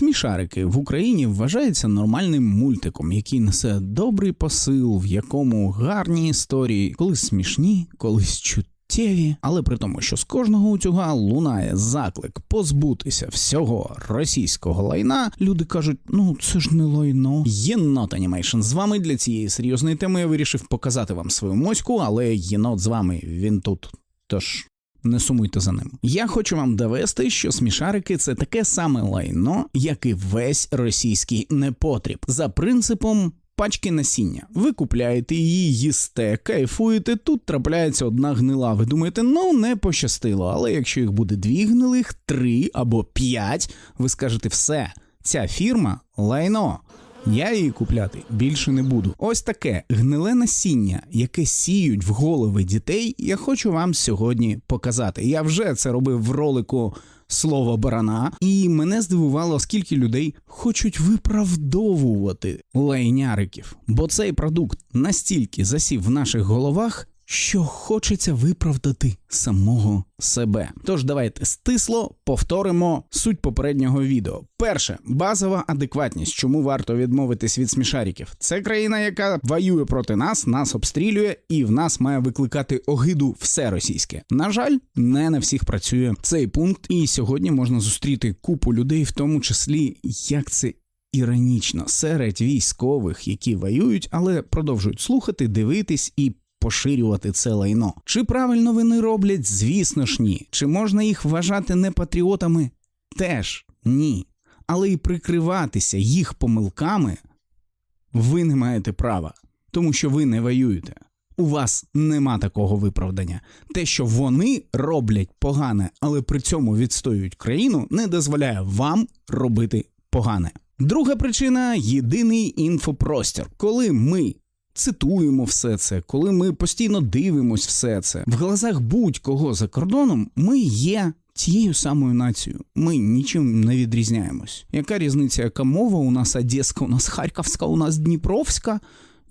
Смішарики в Україні вважається нормальним мультиком, який несе добрий посил, в якому гарні історії, колись смішні, колись чуттєві, але при тому, що з кожного утюга лунає заклик позбутися всього російського лайна. Люди кажуть: ну це ж не лайно. Єнот Анімейшн з вами для цієї серйозної теми. Я вирішив показати вам свою моську, але єнот з вами він тут. Тож не сумуйте за ним. Я хочу вам довести, що смішарики це таке саме лайно, як і весь російський непотріб, за принципом. Пачки насіння. Ви купляєте її, їсте, кайфуєте. Тут трапляється одна гнила. Ви думаєте, ну не пощастило. Але якщо їх буде дві гнилих, три або п'ять, ви скажете все, ця фірма лайно. Я її купляти більше не буду. Ось таке гниле насіння, яке сіють в голови дітей, я хочу вам сьогодні показати. Я вже це робив в ролику Слово барана, і мене здивувало, скільки людей хочуть виправдовувати лайняриків. Бо цей продукт настільки засів в наших головах, що хочеться виправдати самого себе. Тож давайте стисло повторимо суть попереднього відео. Перше, базова адекватність, чому варто відмовитись від смішариків. Це країна, яка воює проти нас, нас обстрілює, і в нас має викликати огиду все російське. На жаль, не на всіх працює цей пункт, і сьогодні можна зустріти купу людей, в тому числі як це. Іронічно серед військових, які воюють, але продовжують слухати, дивитись і поширювати це лайно. Чи правильно вони роблять? Звісно ж ні. Чи можна їх вважати не патріотами? Теж ні. Але і прикриватися їх помилками ви не маєте права, тому що ви не воюєте. У вас нема такого виправдання. Те, що вони роблять погане, але при цьому відстоюють країну, не дозволяє вам робити погане. Друга причина єдиний інфопростір. Коли ми цитуємо все це, коли ми постійно дивимось все це в глазах будь-кого за кордоном, ми є. Тією самою нацією ми нічим не відрізняємось. Яка різниця, яка мова у нас одеська, у нас харківська, у нас дніпровська?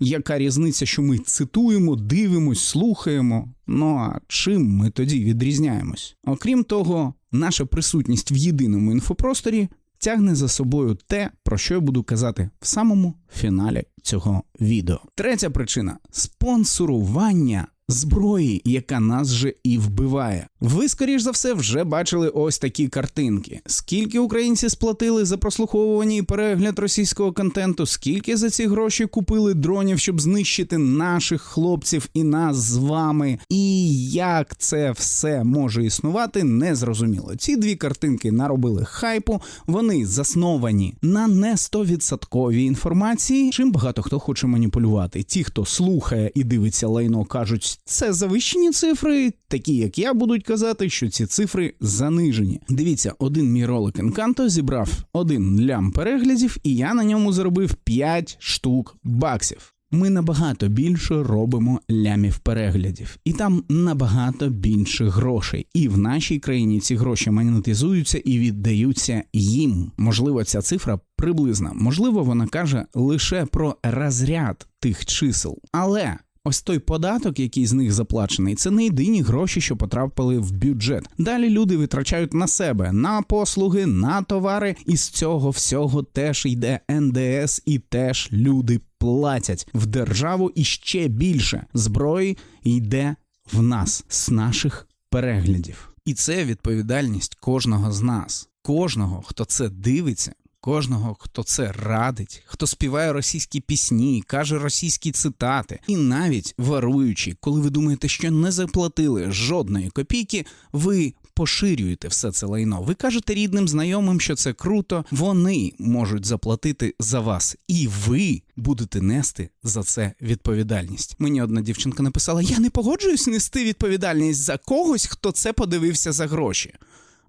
Яка різниця, що ми цитуємо, дивимось, слухаємо? Ну а чим ми тоді відрізняємось? Окрім того, наша присутність в єдиному інфопросторі тягне за собою те, про що я буду казати в самому фіналі цього відео. Третя причина спонсорування зброї, яка нас же і вбиває. Ви, скоріш за все, вже бачили ось такі картинки. Скільки українці сплатили за прослуховування і перегляд російського контенту, скільки за ці гроші купили дронів, щоб знищити наших хлопців і нас з вами, і як це все може існувати, незрозуміло. Ці дві картинки наробили хайпу, вони засновані на не 100% інформації. Чим багато хто хоче маніпулювати. Ті, хто слухає і дивиться лайно, кажуть, це завищені цифри, такі як я будуть казати, що ці цифри занижені. Дивіться, один мій ролик Encanto зібрав один лям переглядів, і я на ньому заробив 5 штук баксів. Ми набагато більше робимо лямів переглядів, і там набагато більше грошей. І в нашій країні ці гроші монетизуються і віддаються їм. Можливо, ця цифра приблизна, можливо, вона каже лише про розряд тих чисел, але. Ось той податок, який з них заплачений, це не єдині гроші, що потрапили в бюджет. Далі люди витрачають на себе, на послуги, на товари, і з цього всього теж йде НДС, і теж люди платять в державу і ще більше зброї йде в нас з наших переглядів. І це відповідальність кожного з нас, кожного, хто це дивиться. Кожного, хто це радить, хто співає російські пісні, каже російські цитати, і навіть варуючи, коли ви думаєте, що не заплатили жодної копійки, ви поширюєте все це лайно. Ви кажете рідним знайомим, що це круто. Вони можуть заплатити за вас, і ви будете нести за це відповідальність. Мені одна дівчинка написала: Я не погоджуюсь нести відповідальність за когось, хто це подивився за гроші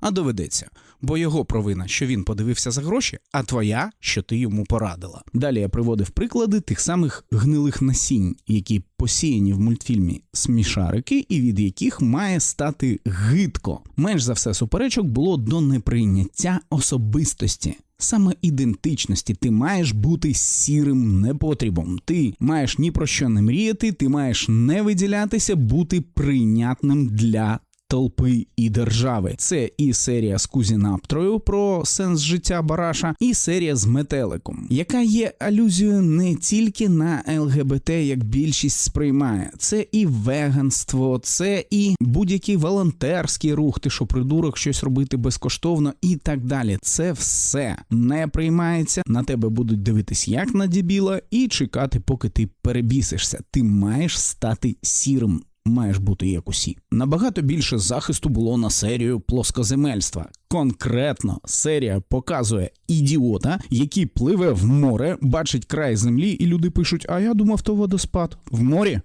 а доведеться, бо його провина, що він подивився за гроші, а твоя, що ти йому порадила. Далі я приводив приклади тих самих гнилих насінь, які посіяні в мультфільмі Смішарики, і від яких має стати гидко. Менш за все суперечок було до неприйняття особистості. Саме ідентичності ти маєш бути сірим непотрібом. Ти маєш ні про що не мріяти, ти маєш не виділятися, бути прийнятним для толпи і держави. Це і серія з Кузінаптрою про сенс життя Бараша, і серія з метеликом, яка є алюзією не тільки на ЛГБТ, як більшість сприймає. Це і веганство, це і будь-який волонтерський рух, ти що придурок щось робити безкоштовно і так далі. Це все не приймається. На тебе будуть дивитись як на дебіла, і чекати, поки ти перебісишся. Ти маєш стати сірим. Маєш бути як усі. Набагато більше захисту було на серію плоскоземельства. Конкретно серія показує ідіота, який пливе в море, бачить край землі, і люди пишуть: А я думав, то водоспад в морі.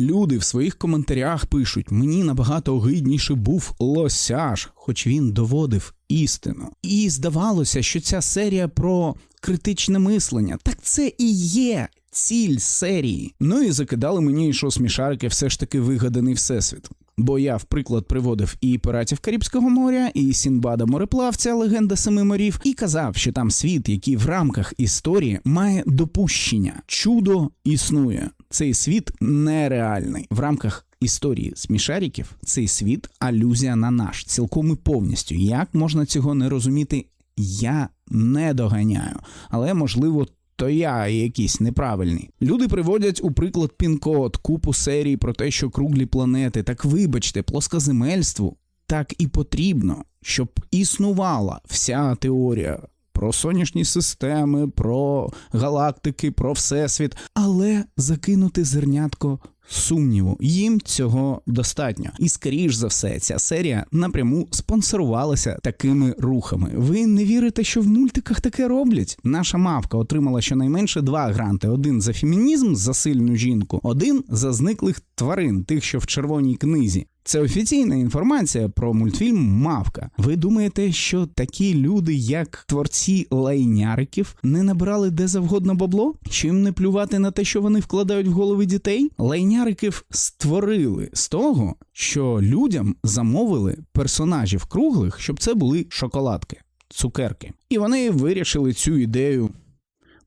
Люди в своїх коментарях пишуть: мені набагато огидніше був лосяш, хоч він доводив істину. І здавалося, що ця серія про критичне мислення. Так це і є ціль серії. Ну і закидали мені, що смішарики все ж таки вигаданий всесвіт. Бо я, в приклад, приводив і піратів Карибського моря, і Сінбада мореплавця, легенда семи морів, і казав, що там світ, який в рамках історії має допущення. Чудо існує. Цей світ нереальний в рамках. Історії смішариків цей світ алюзія на наш цілком і повністю. Як можна цього не розуміти? Я не доганяю, але можливо. То я якийсь неправильний. Люди приводять у приклад пін-код, купу серій про те, що круглі планети. Так вибачте, плоскоземельству так і потрібно, щоб існувала вся теорія про сонячні системи, про галактики, про всесвіт, але закинути зернятко сумніву. Їм цього достатньо. І скоріш за все, ця серія напряму спонсорувалася такими рухами. Ви не вірите, що в мультиках таке роблять? Наша мавка отримала щонайменше два гранти: один за фемінізм, за сильну жінку, один за зниклих тварин, тих, що в червоній книзі. Це офіційна інформація про мультфільм Мавка. Ви думаєте, що такі люди, як творці лайняриків, не набирали де завгодно бабло? Чи їм не плювати на те, що вони вкладають в голови дітей? Лайняриків створили з того, що людям замовили персонажів круглих, щоб це були шоколадки, цукерки. І вони вирішили цю ідею,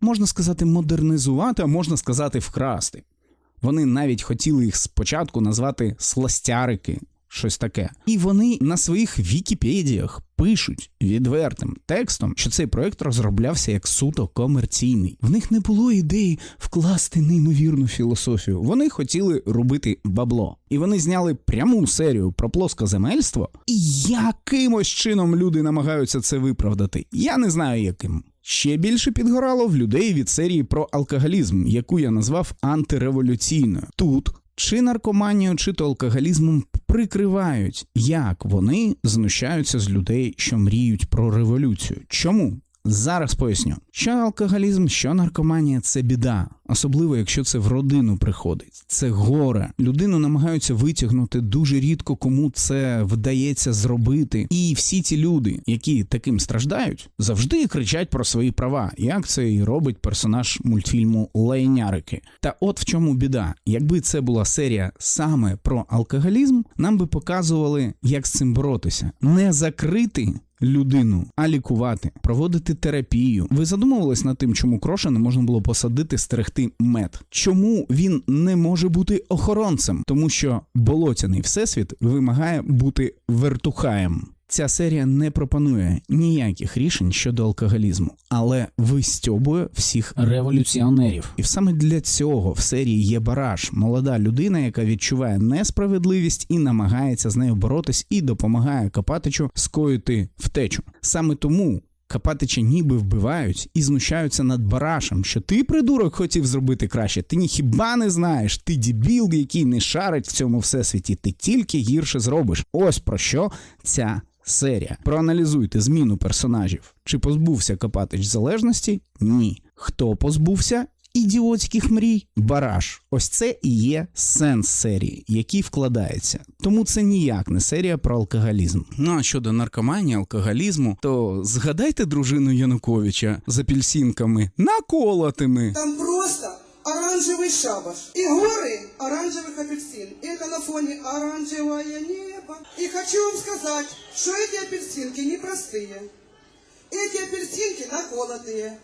можна сказати, модернізувати, а можна сказати, вкрасти. Вони навіть хотіли їх спочатку назвати сластярики, щось таке. І вони на своїх вікіпедіях пишуть відвертим текстом, що цей проект розроблявся як суто комерційний. В них не було ідеї вкласти неймовірну філософію. Вони хотіли робити бабло. І вони зняли пряму серію про плоскоземельство. І якимось чином люди намагаються це виправдати. Я не знаю яким. Ще більше підгорало в людей від серії про алкоголізм, яку я назвав антиреволюційною. Тут чи наркоманію, чи то алкоголізмом прикривають, як вони знущаються з людей, що мріють про революцію. Чому? Зараз поясню, що алкоголізм, що наркоманія це біда, особливо якщо це в родину приходить. Це горе. Людину намагаються витягнути дуже рідко, кому це вдається зробити. І всі ті люди, які таким страждають, завжди кричать про свої права, як це і робить персонаж мультфільму Лайнярики. Та от в чому біда, якби це була серія саме про алкоголізм, нам би показували, як з цим боротися, не закрити людину, а лікувати, проводити терапію. Ви задумувались над тим, чому кроша не можна було посадити, стерегти мед? Чому він не може бути охоронцем? Тому що болотяний всесвіт вимагає бути вертухаєм. Ця серія не пропонує ніяких рішень щодо алкоголізму, але вистьобує всіх революціонерів. І саме для цього в серії є бараш, молода людина, яка відчуває несправедливість і намагається з нею боротись і допомагає Копатичу скоїти втечу. Саме тому. Капатича ніби вбивають і знущаються над барашем, що ти, придурок, хотів зробити краще. Ти ніхіба не знаєш, ти дібіл, який не шарить в цьому всесвіті, ти тільки гірше зробиш. Ось про що ця серія. Проаналізуйте зміну персонажів. Чи позбувся Копатич залежності? Ні. Хто позбувся? Ідіотських мрій бараш. Ось це і є сенс серії, який вкладається. Тому це ніяк не серія про алкоголізм. Ну а щодо наркоманії, алкоголізму, то згадайте дружину Януковича з апельсинками наколотими. Там просто оранжевый шабаш. И горы оранжевых апельсин. И это на фоне оранжевое небо. И хочу вам сказать, что эти апельсинки непростые. Эти апельсинки наколотые.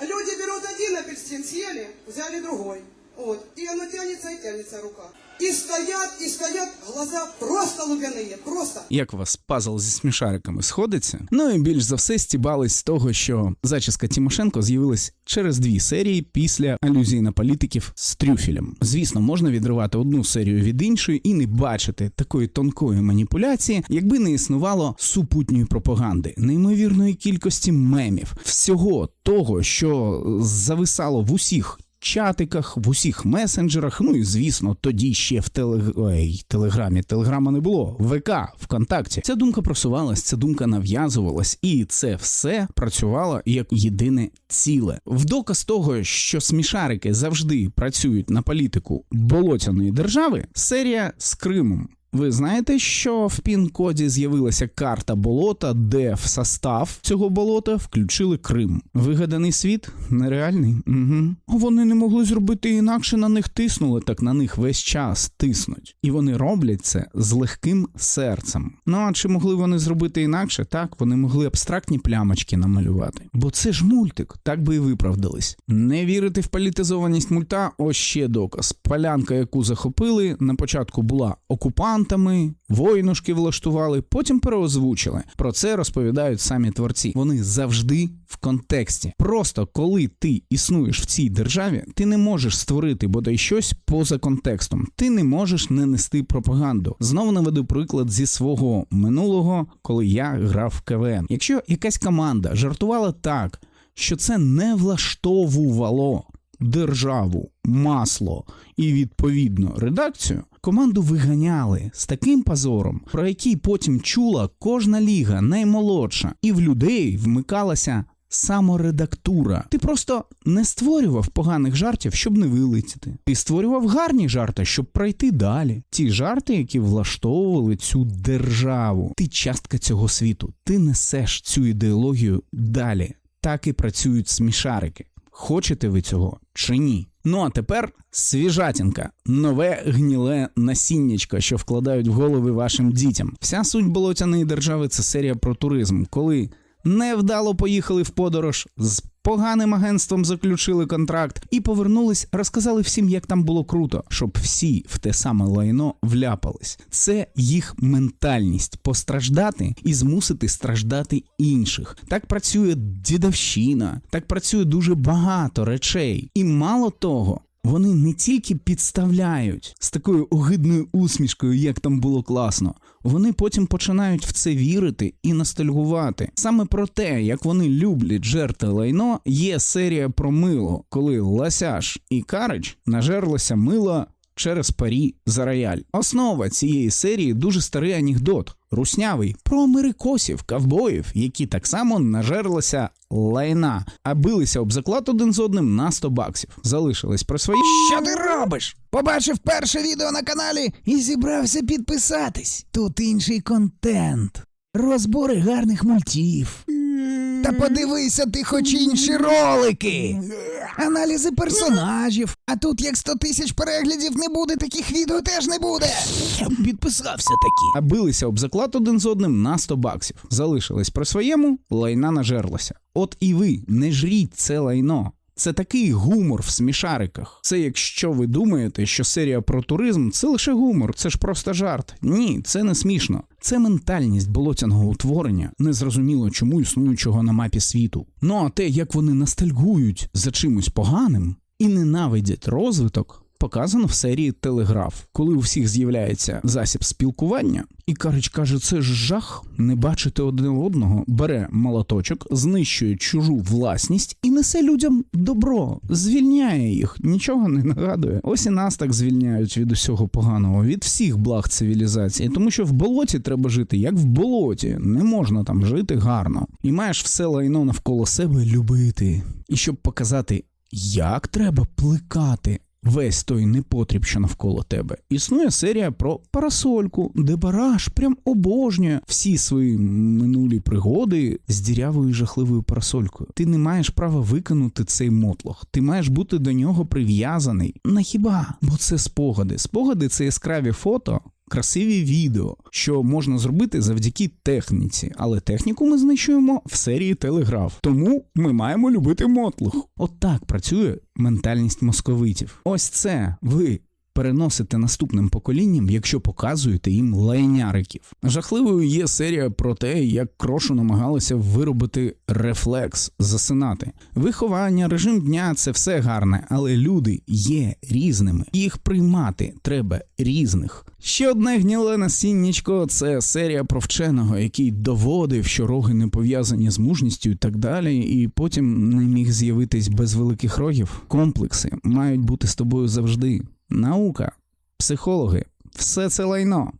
Люди берут один апельсин, съели, взяли другой. Вот. И оно тянется и тянется рука. И стоят, и стоят, глаза просто лубяные, просто. Як вас пазл зі смішариками сходиться? Ну і більш за все стібались з того, що зачіска Тимошенко з'явилась через дві серії після алюзії на політиків з трюфелем. Звісно, можна відривати одну серію від іншої і не бачити такої тонкої маніпуляції, якби не існувало супутньої пропаганди, неймовірної кількості мемів, всього того, що зависало в усіх чатиках, в усіх месенджерах. Ну і звісно, тоді ще в телег... Ой, телеграмі. Телеграма не було. ВК, ВКонтакті. Ця думка просувалась, ця думка нав'язувалась, і це все працювало як єдине ціле. В доказ того, що смішарики завжди працюють на політику болотяної держави, серія з Кримом. Ви знаєте, що в пін-коді з'явилася карта болота, де в состав цього болота включили Крим. Вигаданий світ нереальний. Угу. Вони не могли зробити інакше на них тиснули, так на них весь час тиснуть. І вони роблять це з легким серцем. Ну а чи могли вони зробити інакше? Так, вони могли абстрактні плямочки намалювати. Бо це ж мультик, так би і виправдались. Не вірити в політизованість мульта, ось ще доказ. Полянка, яку захопили, на початку була окупантами, воїнушки влаштували, потім переозвучили. Про це розповідають самі творці. Вони завжди в контексті. Просто коли ти існуєш в цій державі, ти не можеш створити бодай щось поза контекстом. Ти не можеш не нести пропаганду. Знову наведу приклад зі свого минулого, коли я грав в КВН. Якщо якась команда жартувала так, що це не влаштовувало державу, масло і відповідно редакцію, команду виганяли з таким позором, про який потім чула кожна ліга наймолодша, і в людей вмикалася. Саморедактура. Ти просто не створював поганих жартів, щоб не вилетіти. Ти створював гарні жарти, щоб пройти далі. Ті жарти, які влаштовували цю державу. Ти частка цього світу. Ти несеш цю ідеологію далі. Так і працюють смішарики. Хочете ви цього чи ні? Ну а тепер свіжатінка, нове гніле насіннячко, що вкладають в голови вашим дітям. Вся суть болотяної держави це серія про туризм, коли невдало поїхали в подорож, з поганим агентством заключили контракт і повернулись, розказали всім, як там було круто, щоб всі в те саме лайно вляпались. Це їх ментальність постраждати і змусити страждати інших. Так працює дідовщина, так працює дуже багато речей. І мало того. Вони не тільки підставляють з такою огидною усмішкою, як там було класно, вони потім починають в це вірити і ностальгувати. Саме про те, як вони люблять жерти лайно, є серія про мило, коли Ласяш і Карич нажерлися мила через парі за рояль. Основа цієї серії дуже старий анекдот. Руснявий про америкосів, ковбоїв, які так само нажерлися лайна, а билися об заклад один з одним на 100 баксів. Залишились про свої. Що ти робиш? Побачив перше відео на каналі і зібрався підписатись. Тут інший контент. Розбори гарних мультів. Та подивися ти хоч інші ролики. Аналізи персонажів. А тут як 100 тисяч переглядів не буде, таких відео теж не буде. Підписався таки. А билися об заклад один з одним на 100 баксів. Залишились при своєму, лайна нажерлася. От і ви не жріть це лайно. Це такий гумор в смішариках. Це якщо ви думаєте, що серія про туризм це лише гумор, це ж просто жарт. Ні, це не смішно. Це ментальність болотяного утворення, незрозуміло чому існуючого на мапі світу. Ну а те, як вони ностальгують за чимось поганим і ненавидять розвиток, показано в серії Телеграф, коли у всіх з'являється засіб спілкування, і Карич каже, це ж жах не бачити один одного, бере молоточок, знищує чужу власність і несе людям добро, звільняє їх, нічого не нагадує. Ось і нас так звільняють від усього поганого, від всіх благ цивілізації, тому що в болоті треба жити, як в болоті, не можна там жити гарно. І маєш все лайно навколо себе любити. І щоб показати, як треба плекати весь той непотріб, що навколо тебе. Існує серія про парасольку, де бараш прям обожнює всі свої минулі пригоди з дірявою жахливою парасолькою. Ти не маєш права викинути цей мотлох. Ти маєш бути до нього прив'язаний. На хіба? Бо це спогади. Спогади це яскраві фото. Красиві відео, що можна зробити завдяки техніці. Але техніку ми знищуємо в серії Телеграф. Тому ми маємо любити мотлух. От так працює ментальність московитів. Ось це ви переносите наступним поколінням, якщо показуєте їм лайняриків. Жахливою є серія про те, як крошу намагалися виробити рефлекс, засинати. Виховання, режим дня це все гарне, але люди є різними. Їх приймати треба різних. Ще одне гніле насіннячко це серія про вченого, який доводив, що роги не пов'язані з мужністю і так далі, і потім не міг з'явитись без великих рогів. Комплекси мають бути з тобою завжди. Наука, психологи, все це лайно.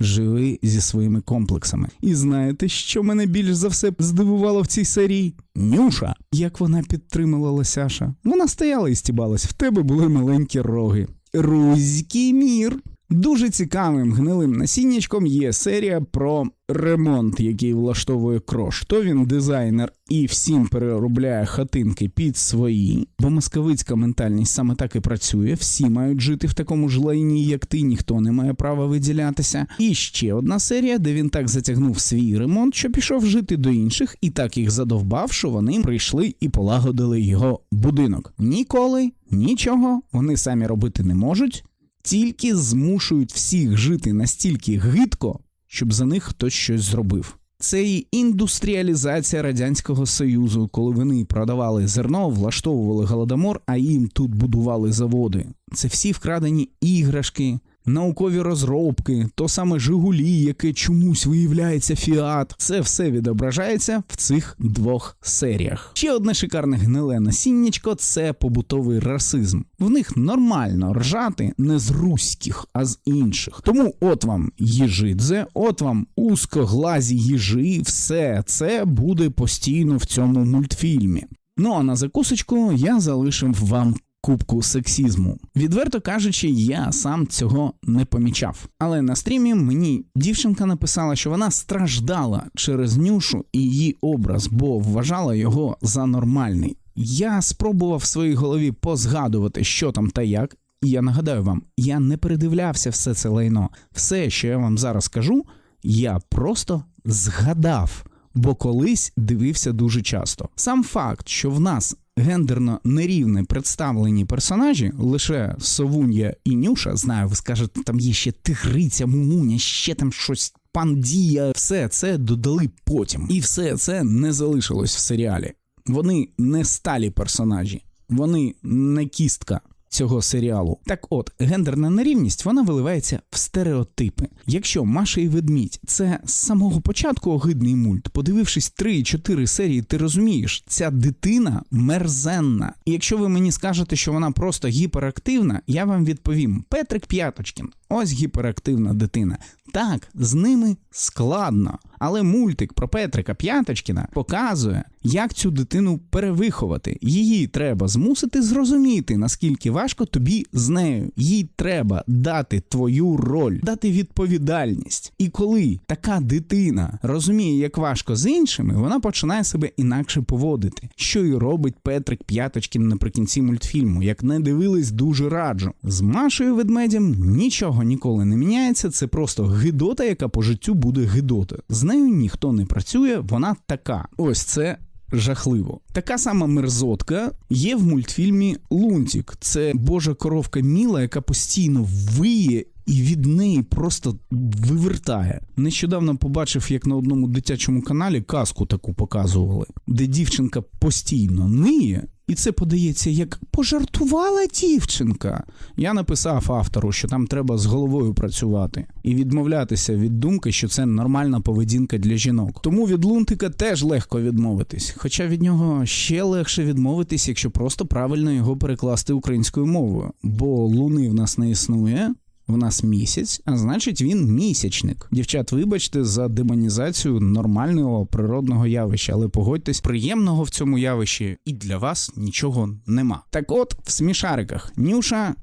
Живи зі своїми комплексами. І знаєте, що мене більш за все здивувало в цій серії? Нюша. Як вона підтримала Лосяша. Вона стояла і стібалась, в тебе були маленькі роги. Руський мір. Дуже цікавим гнилим насіннячком є серія про ремонт, який влаштовує крош. То він дизайнер і всім переробляє хатинки під свої, бо московицька ментальність саме так і працює. Всі мають жити в такому ж лайні, як ти, ніхто не має права виділятися. І ще одна серія, де він так затягнув свій ремонт, що пішов жити до інших, і так їх задовбав, що вони прийшли і полагодили його будинок. Ніколи нічого вони самі робити не можуть тільки змушують всіх жити настільки гидко, щоб за них хтось щось зробив. Це і індустріалізація радянського союзу, коли вони продавали зерно, влаштовували голодомор, а їм тут будували заводи. Це всі вкрадені іграшки, наукові розробки, то саме Жигулі, яке чомусь виявляється Фіат. Це все відображається в цих двох серіях. Ще одне шикарне гниле насіннячко це побутовий расизм. В них нормально ржати не з руських, а з інших. Тому от вам їжидзе, от вам узкоглазі їжі, все це буде постійно в цьому мультфільмі. Ну а на закусочку я залишив вам кубку сексізму. Відверто кажучи, я сам цього не помічав. Але на стрімі мені дівчинка написала, що вона страждала через нюшу і її образ, бо вважала його за нормальний. Я спробував в своїй голові позгадувати, що там та як. І я нагадаю вам, я не передивлявся все це лайно. Все, що я вам зараз кажу, я просто згадав, бо колись дивився дуже часто. Сам факт, що в нас гендерно нерівне представлені персонажі, лише Совун'я і Нюша, знаю, ви скажете, там є ще тигриця, мумуня, ще там щось. Пандія, все це додали потім, і все це не залишилось в серіалі. Вони не сталі персонажі, вони не кістка цього серіалу. Так от, гендерна нерівність вона виливається в стереотипи. Якщо Маша і ведмідь це з самого початку огидний мульт, подивившись 3-4 серії, ти розумієш, ця дитина мерзенна. І якщо ви мені скажете, що вона просто гіперактивна, я вам відповім: Петрик П'яточкін. Ось гіперактивна дитина. Так, з ними складно. Але мультик про Петрика П'яточкіна показує, як цю дитину перевиховати. Її треба змусити зрозуміти, наскільки важко тобі з нею. Їй треба дати твою роль, дати відповідальність. І коли така дитина розуміє, як важко з іншими, вона починає себе інакше поводити. Що і робить Петрик П'яточкін наприкінці мультфільму. Як не дивились, дуже раджу. З Машею ведмедем нічого ніколи не міняється. Це просто гидота, яка по життю буде гидота. З нею ніхто не працює, вона така. Ось це. Жахливо. Така сама мерзотка є в мультфільмі Лунтік. Це божа коровка Міла, яка постійно виє і від неї просто вивертає. Нещодавно побачив, як на одному дитячому каналі казку таку показували, де дівчинка постійно ниє. І це подається як пожартувала дівчинка. Я написав автору, що там треба з головою працювати і відмовлятися від думки, що це нормальна поведінка для жінок. Тому від лунтика теж легко відмовитись. Хоча від нього ще легше відмовитись, якщо просто правильно його перекласти українською мовою. Бо луни в нас не існує. В нас місяць, а значить він місячник. Дівчат, вибачте за демонізацію нормального природного явища, але погодьтесь, приємного в цьому явищі і для вас нічого нема. Так от, в смішариках Нюша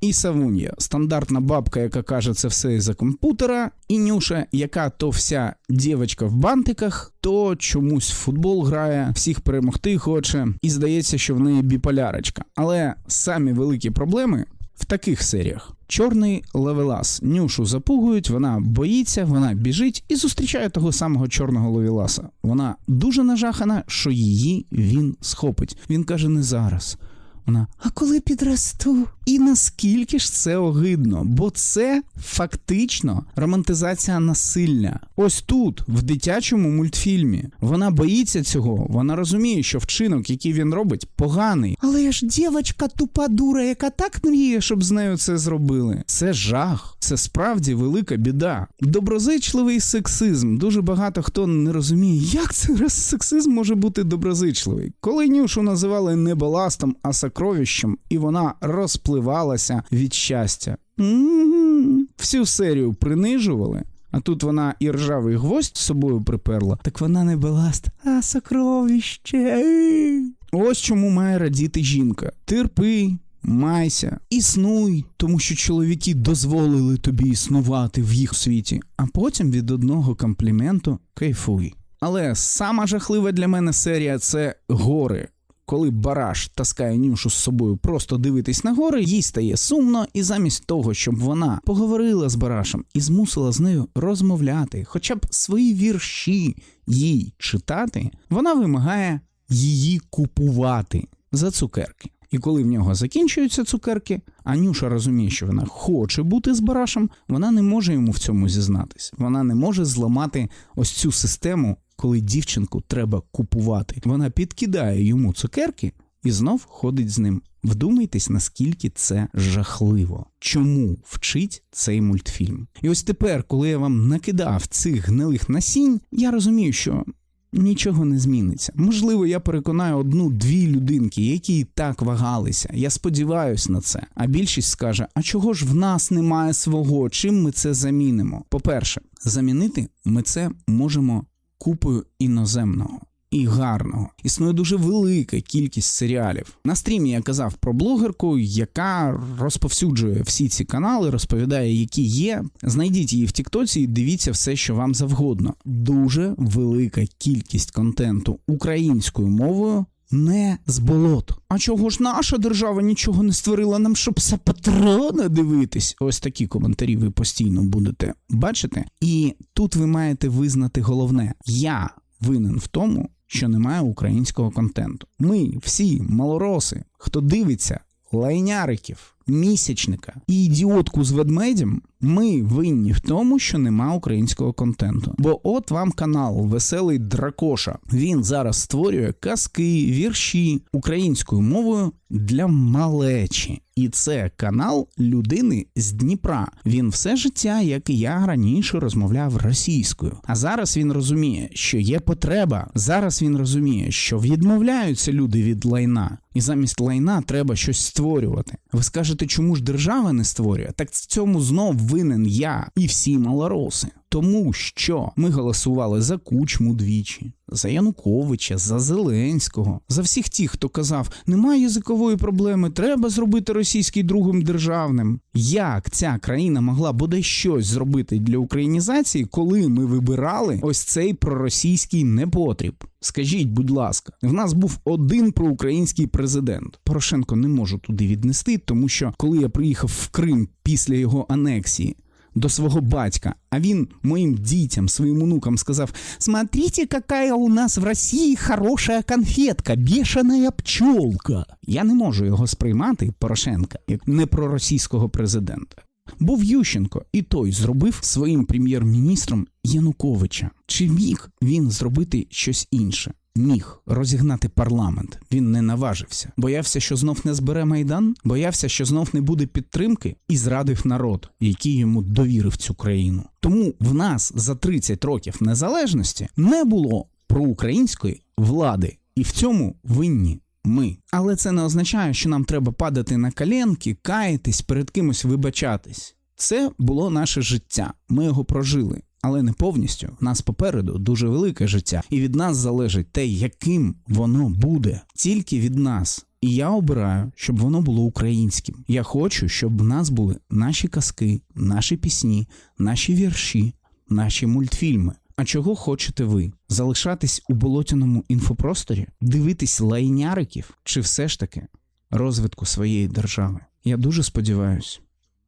і Савун'я, стандартна бабка, яка каже це все із-за комп'ютера, і Нюша, яка то вся дівчинка в бантиках, то чомусь в футбол грає, всіх перемогти хоче, і здається, що в неї біполярочка. Але самі великі проблеми в таких серіях. Чорний левелас. Нюшу запугують, вона боїться, вона біжить і зустрічає того самого чорного левеласа. Вона дуже нажахана, що її він схопить. Він каже: не зараз. Вона, а коли підросту? І наскільки ж це огидно? Бо це фактично романтизація насилля. Ось тут, в дитячому мультфільмі, вона боїться цього, вона розуміє, що вчинок, який він робить, поганий. Але ж дівчинка тупа дура, яка так мріє, щоб з нею це зробили. Це жах, це справді велика біда. Доброзичливий сексизм. Дуже багато хто не розуміє, як це сексизм може бути доброзичливий. Коли Нюшу називали не баластом, а сокровищем, і вона розпливалася від щастя. Всю серію принижували. А тут вона і ржавий гвоздь з собою приперла. Так вона не баласт, а сокровище. Ось чому має радіти жінка. Терпи, майся, існуй, тому що чоловіки дозволили тобі існувати в їх світі, а потім від одного компліменту кайфуй. Але сама жахлива для мене серія це гори. Коли бараш таскає нюшу з собою просто дивитись на гори, їй стає сумно, і замість того, щоб вона поговорила з барашем і змусила з нею розмовляти, хоча б свої вірші їй читати, вона вимагає її купувати за цукерки. І коли в нього закінчуються цукерки, а Нюша розуміє, що вона хоче бути з барашем, вона не може йому в цьому зізнатись. Вона не може зламати ось цю систему, коли дівчинку треба купувати. Вона підкидає йому цукерки і знов ходить з ним. Вдумайтесь, наскільки це жахливо. Чому вчить цей мультфільм? І ось тепер, коли я вам накидав цих гнилих насінь, я розумію, що нічого не зміниться. Можливо, я переконаю одну-дві людинки, які і так вагалися. Я сподіваюся на це. А більшість скаже: а чого ж в нас немає свого? Чим ми це замінимо? По-перше, замінити ми це можемо купою іноземного. І гарного існує дуже велика кількість серіалів. На стрімі я казав про блогерку, яка розповсюджує всі ці канали, розповідає, які є. Знайдіть її в Тіктоці і дивіться все, що вам завгодно. Дуже велика кількість контенту українською мовою. Не з болот. А чого ж наша держава нічого не створила нам, щоб патрона дивитись? Ось такі коментарі ви постійно будете бачити. І тут ви маєте визнати головне: я винен в тому, що немає українського контенту. Ми всі малороси, хто дивиться лайняриків, місячника і ідіотку з ведмедем, ми винні в тому, що нема українського контенту. Бо от вам канал Веселий Дракоша. Він зараз створює казки, вірші українською мовою для малечі. І це канал людини з Дніпра. Він все життя, як і я раніше розмовляв російською. А зараз він розуміє, що є потреба. Зараз він розуміє, що відмовляються люди від лайна, і замість лайна треба щось створювати. Ви скажете, чому ж держава не створює? Так в цьому знов винен я і всі малороси. Тому що ми голосували за кучму двічі, за Януковича, за Зеленського, за всіх тих, хто казав, немає язикової проблеми, треба зробити російський другим державним. Як ця країна могла бодай щось зробити для українізації, коли ми вибирали ось цей проросійський непотріб? Скажіть, будь ласка, в нас був один проукраїнський президент. Порошенко не можу туди віднести, тому що коли я приїхав в Крим після його анексії до свого батька, а він моїм дітям, своїм онукам сказав: Смотрите, яка у нас в Росії хороша конфетка, бешеная пчолка. Я не можу його сприймати, Порошенка, як не проросійського президента. Був Ющенко, і той зробив своїм прем'єр-міністром Януковича. Чи міг він зробити щось інше? Міг розігнати парламент. Він не наважився. Боявся, що знов не збере майдан, боявся, що знов не буде підтримки, і зрадив народ, який йому довірив цю країну. Тому в нас за 30 років незалежності не було проукраїнської влади, і в цьому винні. Ми, але це не означає, що нам треба падати на коленки, каятись, перед кимось вибачатись. Це було наше життя. Ми його прожили, але не повністю. Нас попереду дуже велике життя, і від нас залежить те, яким воно буде. Тільки від нас. І я обираю, щоб воно було українським. Я хочу, щоб в нас були наші казки, наші пісні, наші вірші, наші мультфільми. А чого хочете ви? Залишатись у болотяному інфопросторі, дивитись лайняриків, чи все ж таки розвитку своєї держави. Я дуже сподіваюся,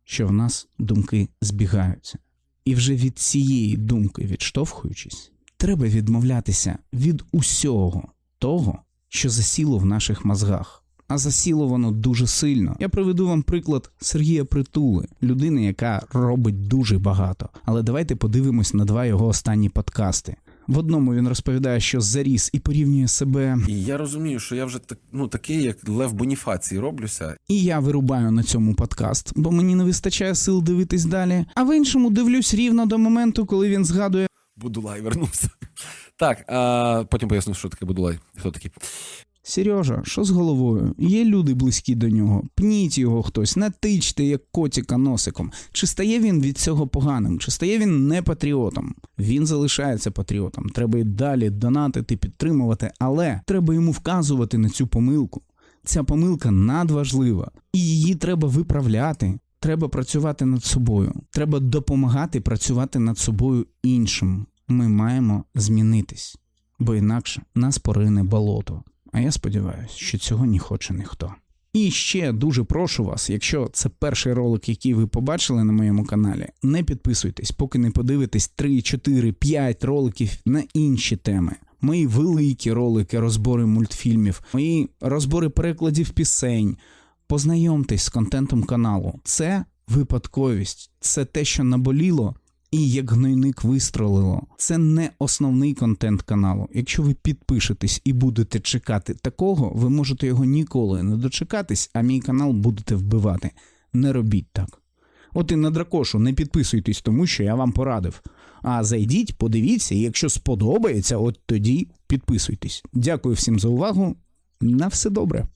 що в нас думки збігаються. І вже від цієї думки відштовхуючись, треба відмовлятися від усього того, що засіло в наших мозгах. А засіло воно дуже сильно. Я приведу вам приклад Сергія Притули, людини, яка робить дуже багато. Але давайте подивимось на два його останні подкасти. В одному він розповідає, що заріс і порівнює себе, І я розумію, що я вже так, ну, такий, як Лев Боніфацій, роблюся. і я вирубаю на цьому подкаст, бо мені не вистачає сил дивитись далі. А в іншому дивлюсь рівно до моменту, коли він згадує Будулай вернувся. Так, а потім поясню, що таке Будулай. Хто такий? Сережа, що з головою? Є люди близькі до нього. Пніть його хтось, натичте як котика носиком. Чи стає він від цього поганим? Чи стає він не патріотом? Він залишається патріотом. Треба й далі донатити, підтримувати, але треба йому вказувати на цю помилку. Ця помилка надважлива, і її треба виправляти. Треба працювати над собою. Треба допомагати працювати над собою іншим. Ми маємо змінитись, бо інакше нас порине болото. А я сподіваюся, що цього не хоче ніхто. І ще дуже прошу вас, якщо це перший ролик, який ви побачили на моєму каналі, не підписуйтесь, поки не подивитесь 3, 4, 5 роликів на інші теми. Мої великі ролики, розбори мультфільмів, мої розбори перекладів пісень. Познайомтесь з контентом каналу. Це випадковість, це те, що наболіло, і як гнойник вистрелило. Це не основний контент каналу. Якщо ви підпишетесь і будете чекати такого, ви можете його ніколи не дочекатись, а мій канал будете вбивати. Не робіть так. От і на дракошу не підписуйтесь, тому що я вам порадив. А зайдіть, подивіться, і якщо сподобається, от тоді підписуйтесь. Дякую всім за увагу. На все добре.